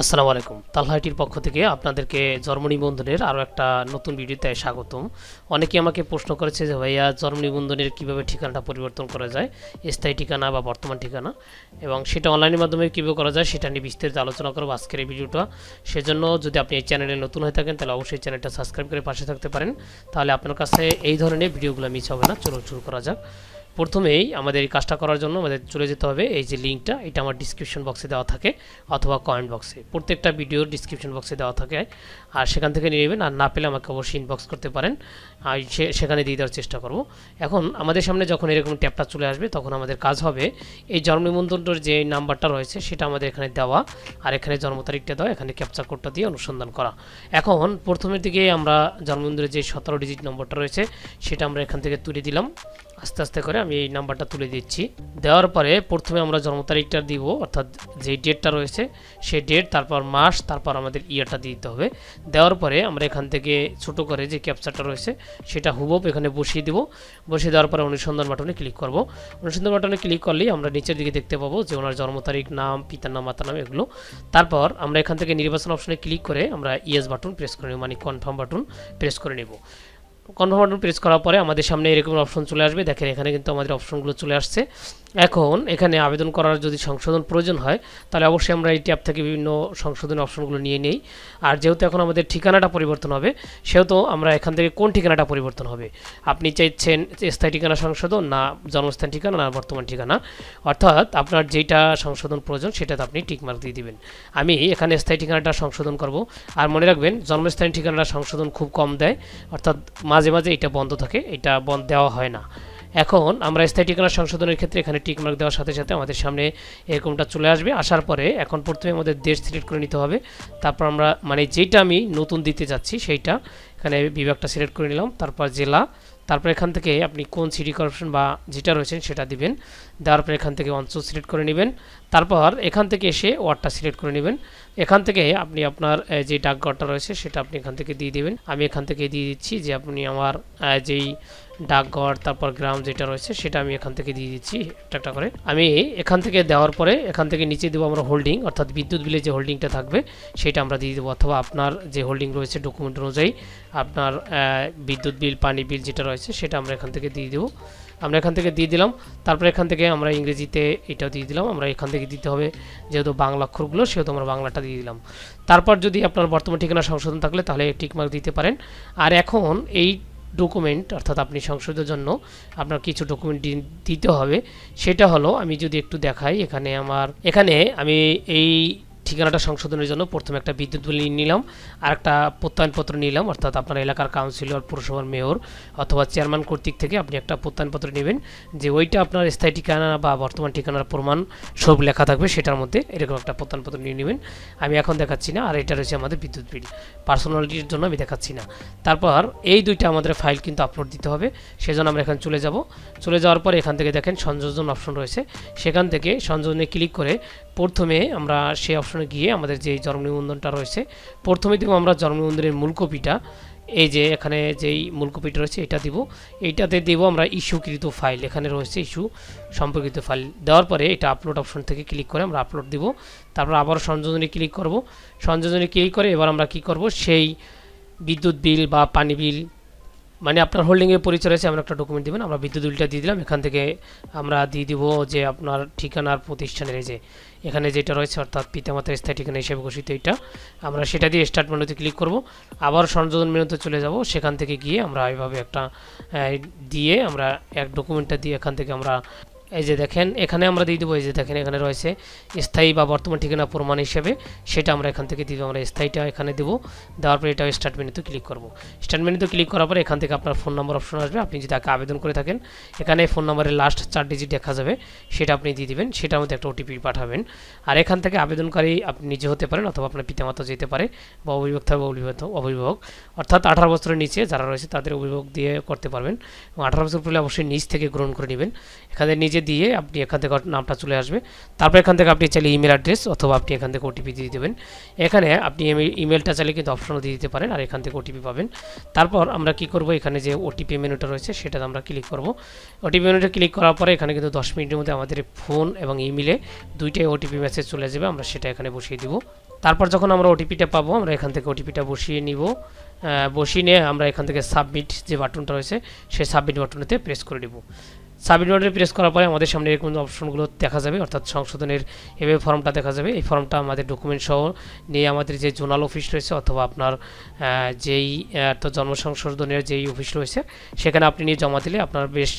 আসসালামু আলাইকুম। তালহাটির পক্ষ থেকে আপনাদেরকে জন্ম নিবন্ধনের আরও একটা নতুন ভিডিওতে স্বাগতম। অনেকে আমাকে প্রশ্ন করেছে যে, ভাইয়া জন্ম নিবন্ধনের কীভাবে ঠিকানাটা পরিবর্তন করা যায়? স্থায়ী ঠিকানা বা বর্তমান ঠিকানা? এবং সেটা অনলাইনের মাধ্যমে কীভাবে করা যায়, সেটা নিয়ে বিস্তারিত আলোচনা করব আজকের এই ভিডিওটা। সেজন্য যদি আপনি এই চ্যানেলে নতুন হয়ে থাকেন, তাহলে অবশ্যই চ্যানেলটা সাবস্ক্রাইব করে পাশে থাকতে পারেন। তাহলে আপনার কাছে এই ধরনের ভিডিওগুলো মিস হবে না। চলো শুরু করা যাক। প্রথমেই আমাদের এই কাজটা করার জন্য আমাদের চলে যেতে হবে এই যে লিঙ্কটা, এটা আমার ডিসক্রিপশন বক্সে দেওয়া থাকে অথবা কমেন্ট বক্সে প্রত্যেকটা ভিডিওর ডিসক্রিপশন বক্সে দেওয়া থাকে। আর সেখান থেকে নিয়ে নেবেন আর না পেলে আমাকে অবশ্যই ইনবক্স করতে পারেন। আর সেখানে দিয়ে দেওয়ার চেষ্টা করব। এখন আমাদের সামনে যখন এরকম ট্যাপটা চলে আসবে, তখন আমাদের কাজ হবে এই জন্ম নিবন্ধনটার যে নাম্বারটা রয়েছে, সেটা আমাদের এখানে দেওয়া। আর এখানে জন্ম তারিখটা দেওয়া, এখানে ক্যাপচার কোডটা দিয়ে অনুসন্ধান করা। এখন প্রথমের দিকে আমরা জন্মদিনের যে সতেরো ডিজিট নম্বরটা রয়েছে, সেটা আমরা এখান থেকে তুলে দিলাম। আস্তে আস্তে করে আমি এই নাম্বারটা তুলে দিচ্ছি। দেওয়ার পরে প্রথমে আমরা জন্ম তারিখটা দিব, অর্থাৎ যেই ডেটটা রয়েছে সেই ডেট, তারপর মাস, তারপর আমাদের ইয়ারটা দিতে হবে। দেওয়ার পরে আমরা এখান থেকে ছোট করে যে ক্যাপচারটা রয়েছে সেটা হুবব এখানে বসিয়ে দিব। বসিয়ে দেওয়ার পরে অনুসন্ধান বাটনে ক্লিক করব। অনুসন্ধান বাটনে ক্লিক করলেই আমরা নিচের দিকে দেখতে পাবো যে ওনার জন্ম তারিখ, নাম, পিতার নাম, মাতার নাম এগুলো। তারপর আমরা এখান থেকে নির্বাচন অপশনে ক্লিক করে আমরা ইয়েস বাটন প্রেস করে নেব মানে কনফার্ম বাটন প্রেস করে নেব। কনফার্ম বাটন প্রেস করার পরে আমাদের সামনে এরকম অপশন চলে আসবে। দেখেন এখানে কিন্তু আমাদের অপশনগুলো চলে আসছে। এখন এখানে আবেদন করার যদি সংশোধন প্রয়োজন হয়, তাহলে অবশ্যই আমরা এই ট্যাব থেকে বিভিন্ন সংশোধন অপশনগুলো নিয়ে নেই। আর যেহেতু এখন আমাদের ঠিকানাটা পরিবর্তন হবে, সেহেতু আমরা এখান থেকে কোন ঠিকানাটা পরিবর্তন হবে? আপনি চাইছেন স্থায়ী ঠিকানা সংশোধন না জন্মস্থান ঠিকানা না বর্তমান ঠিকানা? অর্থাৎ আপনার যেটা সংশোধন প্রয়োজন সেটাতে আপনি টিকমার্ক দিয়ে দিবেন। আমি এখানে স্থায়ী ঠিকানাটা সংশোধন করব। আর মনে রাখবেন, জন্মস্থান ঠিকানাটা সংশোধন খুব কম দেয়। অর্থাৎ মাঝে মাঝে এটা বন্ধ থাকে, এটা বন্ধ দেওয়া হয় না। এখন আমরা স্থায়ী ঠিকানা সংশোধনের ক্ষেত্রে এখানে টিকমার্ক দেওয়ার সাথে সাথে আমাদের সামনে এরকমটা চলে আসবে। আসার পরে এখন প্রথমে আমাদের দেশ সিলেক্ট করে নিতে হবে। তারপর আমরা মানে যেটা আমি নতুন দিতে যাচ্ছি সেইটা এখানে বিভাগটা সিলেক্ট করে নিলাম, তারপর জেলা, তারপর এখান থেকে আপনি কোন সিটি কর্পোরেশন বা যেটা রয়েছেন সেটা দিবেন। দেওয়ার পর এখান থেকে অঞ্চল সিলেক্ট করে নেবেন। তারপর এখান থেকে এসে ওয়ার্ডটা সিলেক্ট করে নেবেন এখান থেকে আপনি আপনার যে ডাকঘরটা রয়েছে সেটা আপনি এখান থেকে দিয়ে দেবেন আমি এখান থেকে দিয়ে দিচ্ছি যে আপনি আমার যেই ডাকঘর তারপর গ্রাম যেটা রয়েছে সেটা আমি এখান থেকে দিয়ে দিচ্ছি একটা একটা করে আমি এখান থেকে দেওয়ার পরে এখান থেকে নিচে দেবো আমরা হোল্ডিং অর্থাৎ বিদ্যুৎ বিলে যে হোল্ডিংটা থাকবে সেটা আমরা দিয়ে দেবো অথবা আপনার যে হোল্ডিং রয়েছে ডকুমেন্ট অনুযায়ী আপনার বিদ্যুৎ বিল পানি বিল যেটা রয়েছে সেটা আমরা এখান থেকে দিয়ে দেবো আমরা এখান থেকে দিয়ে দিলাম তারপরে এখান থেকে আমরা ইংরেজিতে এটাও দিয়ে দিলাম আমরা এখান থেকে দিতে হবে, যেহেতু বাংলা অক্ষরগুলো, সেহেতু আমরা বাংলাটা দিয়ে দিলাম। তারপর যদি আপনার বর্তমান ঠিকানা সংশোধন থাকলে, তাহলে টিকমার্ক দিতে পারেন। আর এখন এই ডকুমেন্ট, অর্থাৎ আপনি সংশোধনের জন্য আপনার কিছু ডকুমেন্ট দিতে হবে। সেটা হলো, আমি যদি একটু দেখাই, এখানে আমার, এখানে আমি এই ঠিকানাটা সংশোধনের জন্য প্রথমে একটা বিদ্যুৎ বিল নিলাম আর একটা প্রত্যয়নপত্র নিলাম, অর্থাৎ আপনার এলাকার কাউন্সিলর, পৌরসভার মেয়র অথবা চেয়ারম্যান কর্তৃক থেকে আপনি একটা প্রত্যয়নপত্র নেবেন যে ওইটা আপনার স্থায়ী ঠিকানা বা বর্তমান ঠিকানার প্রমাণ সব লেখা থাকবে, সেটার মধ্যে এরকম একটা প্রত্যয়নপত্র নিয়ে নেবেন। আমি এখন দেখাচ্ছি না, আর এটা রয়েছে আমাদের বিদ্যুৎ বিল। পার্সোনালিটির জন্য আমি দেখাচ্ছি না। তারপর এই দুইটা আমাদের ফাইল কিন্তু আপলোড দিতে হবে, সেজন্য আমরা এখানে চলে যাব। চলে যাওয়ার পর এখান থেকে দেখেন সংযোজন অপশন রয়েছে। সেখান থেকে সংযোজনে ক্লিক করে প্রথমে আমরা সেই অপশনে গিয়ে আমাদের যে জন্ম নিবন্ধনটা রয়েছে, প্রথমে দিব আমরা জন্ম নিবন্ধনের মূল কপিটা এই যে এখানে যেই মূল কপিটা রয়েছে, এটা দিব। এইটাতে দেব আমরা ইস্যুকৃত ফাইল। এখানে রয়েছে ইস্যু সম্পর্কিত ফাইল। দেওয়ার পরে এটা আপলোড অপশন থেকে ক্লিক করে আমরা আপলোড দিব। তারপর আবার সংযোজনে ক্লিক করব। সংযোজনে ক্লিক করে এবার আমরা কি করব? সেই বিদ্যুৎ বিল বা পানি বিল মানে আপনার হোল্ডিংয়ে পরিচয় রয়েছে আমরা একটা ডকুমেন্ট দেবেন, আমরা বিদ্যুৎ বিলটা দিয়ে দিলাম, এখান থেকে আমরা দিয়ে দিব যে আপনার ঠিকানার প্রতিষ্ঠানের যে, এখানে যেটা রয়েছে, অর্থাৎ পিতামাতার স্থায়ী ঠিকানা হিসেবে ঘোষিত এটা, আমরা সেটা দিয়ে স্টার্ট মেনুতে ক্লিক করব, আবার সংযোজন মেনুতে চলে যাব, সেখান থেকে গিয়ে আমরা এইভাবে একটা দিয়ে আমরা এক ডকুমেন্টটা দিয়ে এখান থেকে আমরা এই যে দেখেন, এখানে আমরা দিয়ে দেবো, এই যে দেখেন, এখানে রয়েছে স্থায়ী বা বর্তমান ঠিকানা প্রমাণ হিসেবে, সেটা আমরা এখান থেকে দিব, আমরা স্থায়ীটা এখানে দেবো, দেওয়ার পরে এটা স্টার্ট মেনুতে ক্লিক করব। স্টার্ট মেনুতে ক্লিক করার পরে এখান থেকে আপনার ফোন নাম্বার অপশন আসবে, আপনি যদি তাকে আবেদন করে থাকেন, এখানে ফোন নাম্বারের লাস্ট চার ডিজিট দেখা যাবে, সেটা আপনি দিয়ে দিবেন, সেটার মধ্যে একটা ওটিপি পাঠাবেন। আর এখান থেকে আবেদনকারী আপনি নিজে হতে পারেন, অথবা আপনার পিতামাতা যেতে পারে, বা অভিভাবক থাকবে, অভিভাবক অভিভাবক। অর্থাৎ আঠারো বছরের নিচে যারা রয়েছে, তাদের অভিভাবক দিয়ে করতে পারবেন। এবং আঠারো বছর পরে অবশ্যই নিজ থেকে গ্রহণ করে নেবেন। এখানে নিজে দিয়ে আপনি এখান থেকে নামটা চলে আসবে। তারপর এখান থেকে আপনি চাইলে ইমেল অ্যাড্রেস অথবা আপনি এখান থেকে ওটিপি দিয়ে দেবেন। এখানে আপনি ইমেলটা চাইলে কিন্তু অপশনও দিয়ে দিতে পারেন আর এখান থেকে ওটিপি পাবেন। তারপর আমরা কি করব? এখানে যে ওটিপি মেনুটা রয়েছে সেটাতে আমরা ক্লিক করব। ওটিপি মেনুটা ক্লিক করার পরে এখানে কিন্তু দশ মিনিটের মধ্যে আমাদের ফোন এবং ইমেলে দুইটাই ওটিপি মেসেজ চলে যাবে। আমরা সেটা এখানে বসিয়ে দিব। তারপর যখন আমরা ওটিপিটা পাবো, আমরা এখান থেকে ওটিপিটা বসিয়ে নিব। বসিয়ে নিয়ে আমরা এখান থেকে সাবমিট যে বাটনটা রয়েছে, সেই সাবমিট বাটনেতে প্রেস করে দেবো সাবমিট বাটনে প্রেস করার পরে আমাদের সামনে এরকম অপশনগুলো দেখা যাবে, অর্থাৎ সংশোধনের এভাবে ফর্মটা দেখা যাবে। এই ফর্মটা আমাদের ডকুমেন্ট সহ নিয়ে আমাদের যে জোনাল অফিস রয়েছে অথবা আপনার যেই তো জন্ম সংশোধনের যেই অফিস রয়েছে, সেখানে আপনি নিয়ে জমা দিলে আপনার বেশ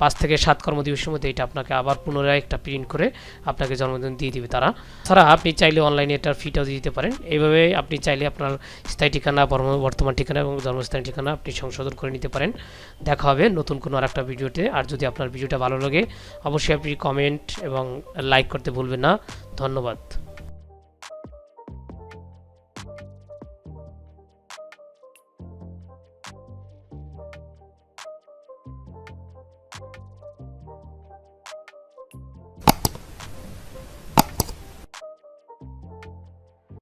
পাঁচ থেকে সাত কর্মদিবসের মধ্যে এটা আপনাকে আবার পুনরায় একটা প্রিন্ট করে আপনাকে জন্মদিন দিয়ে দিবে তারা। তারা আপনি চাইলে অনলাইনে এটার ফিটাও দিয়ে দিতে পারেন। এইভাবে আপনি চাইলে আপনার স্থায়ী ঠিকানা বর্তমান ঠিকানা এবং জন্মস্থান ঠিকানা আপনি সংশোধন করে নিতে পারেন। দেখা হবে নতুন কোনো আর একটা ভিডিওতে। আর যদি আপনার ভিডিওটা ভালো লাগে অবশ্যই আপনি কমেন্ট এবং লাইক করতে ভুলবেন না। ধন্যবাদ।